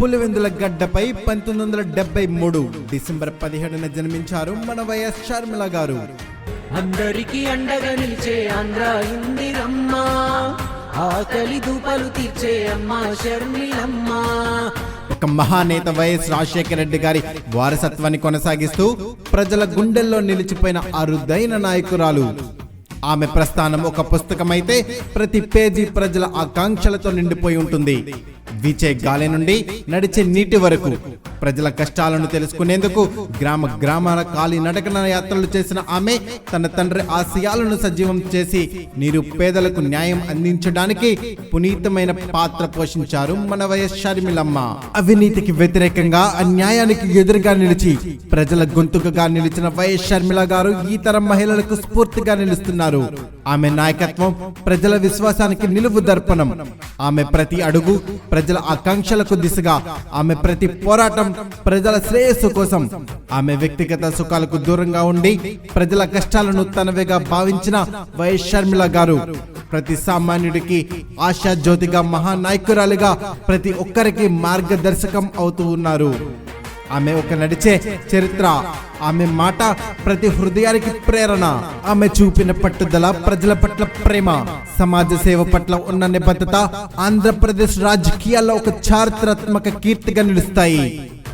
పులివెందుల గడ్డపై పంతొమ్మిది వందల డెబ్బై మూడు డిసెంబర్ పదిహేడున జన్మించారు మన వైఎస్ షర్మిల గారు. అందరికీ అండగా నిలిచే ఆంధ్ర ఇందిరమ్మ ఆకలి దూపలు తీర్చే అమ్మ షర్మిలమ్మ. ఒక మహానేత వైఎస్ రాజశేఖర రెడ్డి గారి వారసత్వాన్ని కొనసాగిస్తూ ప్రజల గుండెల్లో నిలిచిపోయిన అరుదైన నాయకురాలు. ఆమె ప్రస్థానం ఒక పుస్తకమైతే ప్రతి పేజీ ప్రజల ఆకాంక్షలతో నిండిపోయి ఉంటుంది. వీచే గాలి నుండి నడిచే నీటి వరకు. ప్రజల కష్టాలను తెలుసుకునేందుకు గ్రామ గ్రామాల కాలి నడకన యాత్రలు చేసిన ఆమె తన తండ్రి ఆశయాలను సజీవం చేసి నిరుపేదలకు న్యాయం అందించడానికి పునీతమైన పాత్ర పోషించారు మన వైఎస్ షర్మిలమ్మ. అవినీతికి వ్యతిరేకంగా అన్యాయానికి ఎదురుగా నిలిచి ప్రజల గొంతుకగా నిలిచిన వైఎస్ షర్మిల గారు ఈ తరం మహిళలకు స్ఫూర్తిగా నిలుస్తున్నారు. ఆమె నాయకత్వం ప్రజల విశ్వాసానికి నిలువు దర్పణం. ఆమె ప్రతి అడుగు ప్రజల ఆకాంక్షలకు దిశగా ఆమె ప్రతి పోరాటం ప్రజల శ్రేయస్సు కోసం ఆమె వ్యక్తిగత సుఖాలకు దూరంగా ఉండి ప్రజల కష్టాలను తనవిగా భావించిన వైఎస్ షర్మిల గారు ప్రతి సామాన్యుడికి ఆశా జ్యోతిగా మహానాయకురాలిగా ప్రతి ఒక్కరికి మార్గదర్శకం అవుతూ ఉన్నారు. ఆమె ఒక నడిచే చరిత్ర ఆమె మాట ప్రతి హృదయానికి ప్రేరణ. ఆమె చూపిన పట్టుదల ప్రజల పట్ల ప్రేమ సమాజ సేవ పట్ల ఉన్న నిబద్ధత ఆంధ్రప్రదేశ్ రాజకీయాల్లో ఒక చారిత్రాత్మక కీర్తిగా నిలుస్తాయి.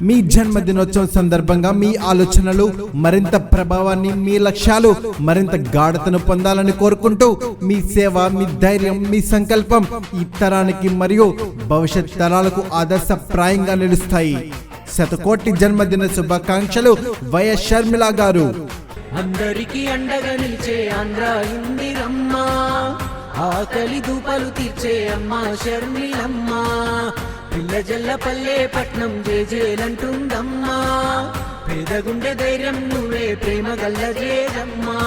మీ జన్మదినోత్సవం సందర్భంగా మీ ఆలోచనలు మరింత ప్రభావాన్ని మీ లక్ష్యాలు మరింత గాఢతను పొందాలని కోరుకుంటూ మీ సేవ మీ ధైర్యం మీ సంకల్పం ఈ తరానికి మరియు భవిష్యత్ తరాలకు ఆదర్శప్రాయంగా నిలుస్తాయి. శతకోటి జన్మదిన శుభాకాంక్షలు వైఎస్ షర్మిల గారు. అందరికీ అండగా నిలిచే ఆంధ్ర ఇందిరమ్మ ఆకలి దూపలు తీర్చే అమ్మ షర్మిలమ్మ. పిల్ల జల్ల పల్లె పట్నం జేజేలంటుందమ్మా. పేదగుండె ధైర్యం నువ్వే ప్రేమ గల్ల జేదమ్మా.